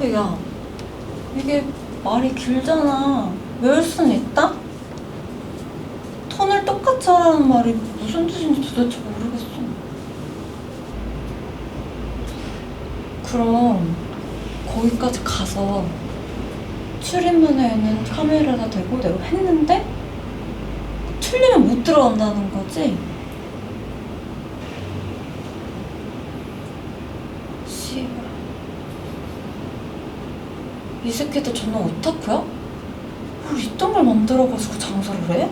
야, 이게 말이 길잖아. 외울 수는 있다? 톤을 똑같이 하라는 말이 무슨 뜻인지 도대체 모르겠어. 그럼 거기까지 가서 출입문에는 카메라가 대고 내가 했는데 틀리면 못 들어간다는 거지? 씨발. 이 새끼들 전화 오타쿠야? 뭘 이딴 걸 만들어가지고 장사를 해?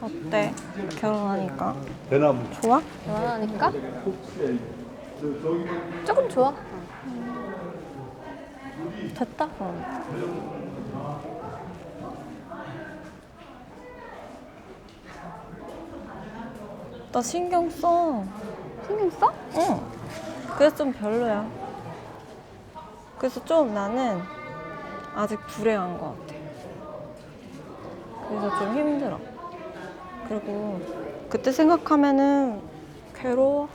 어때? 결혼하니까 대나무. 좋아? 결혼하니까? 조금 좋아. 됐다 그럼 나 신경 써 신경 써? 응. 그래서 좀 별로야. 그래서 좀 나는 아직 불행한 것 같아. 그래서 좀 힘들어. 그리고 그때 생각하면은 괴로워.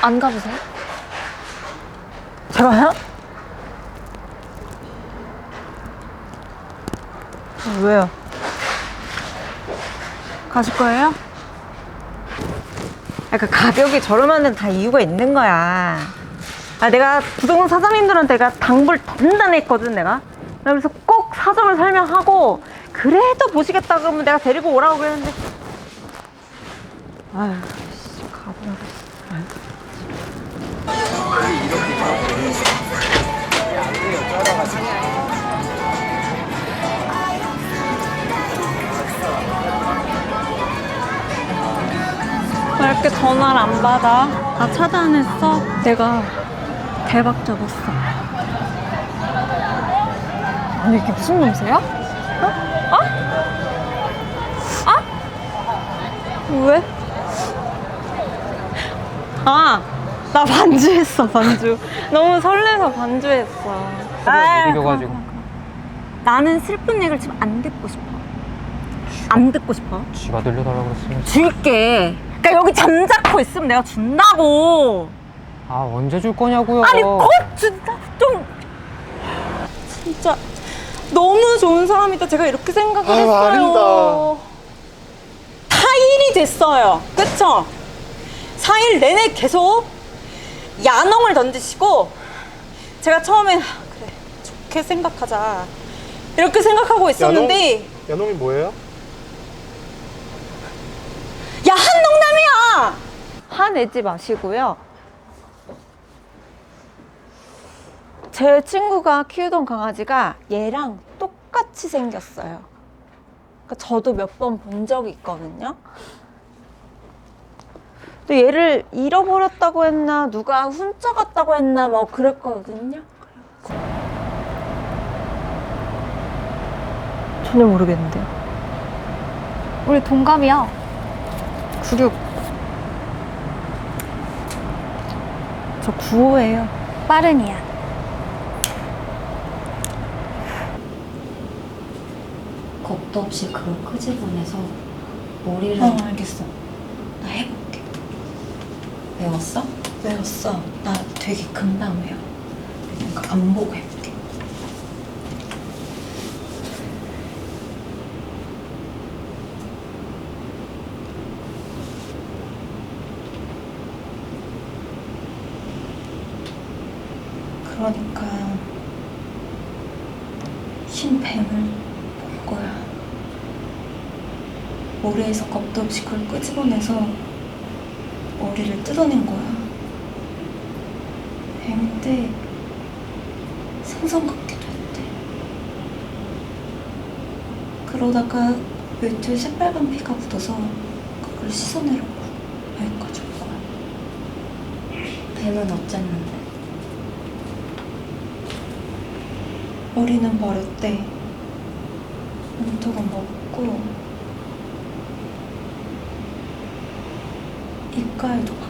안 가보세요? 제가요? 왜요? 가실 거예요? 아, 그 가격이 저렴한 데는 다 이유가 있는 거야. 아, 내가 부동산 사장님들한테 내가 당부를 단단히 했거든, 내가. 그래서 꼭 사정을 설명하고, 그래도 보시겠다 그러면 내가 데리고 오라고 그랬는데. 아휴, 씨, 가보라고. 왜 이렇게 전화를 안 받아? 다 차단했어? 내가 대박 잡았어. 아니 이게 무슨 냄새야? 왜? 아, 나 반주했어, 반주. 너무 설레서 반주했어. 아, 이겨가지고 나는 슬픈 얘기를 지금 안 듣고 싶어. 안 듣고 싶어. 지가 들려달라고 그랬으면 줄게. 그러니까 여기 잠자코 있으면 내가 준다고. 아 언제 줄 거냐고요? 아니 곧 준다 좀 진짜 너무 좋은 사람이다. 제가 이렇게 생각을 아유, 했어요. 아닙니다. 타일이 됐어요. 그쵸? 4일 내내 계속 야농을 던지시고 제가 처음에 아, 그래 좋게 생각하자. 이렇게 생각하고 있었는데 야놈이 뭐예요? 야 한농남이야! 화내지 마시고요 제 친구가 키우던 강아지가 얘랑 똑같이 생겼어요 그러니까 저도 몇 번 본 적이 있거든요 근데 얘를 잃어버렸다고 했나 누가 훔쳐갔다고 했나 뭐 그랬거든요 전혀 모르겠는데요 우리 동갑이야. 96. 저 95예요. 빠른이야. 겁도 없이 그걸 끄집어내서 머리를 어, 알겠어. 나 해볼게. 외웠어? 외웠어. 나 되게 금방 외워. 그러니까 안 보고 해볼게. 그러니까 흰 뱀을 본 거야. 모래에서 겁도 없이 그걸 끄집어내서 머리를 뜯어낸 거야. 뱀인데 생선 같기도 했대. 그러다가 외투에 새빨간 피가 묻어서 그걸 씻어내려고 여기까지 온 거야. 뱀은 어쨌는데 머리는 버렸대. 몸통은 먹고 입가에도 막 피가 묻었겠다.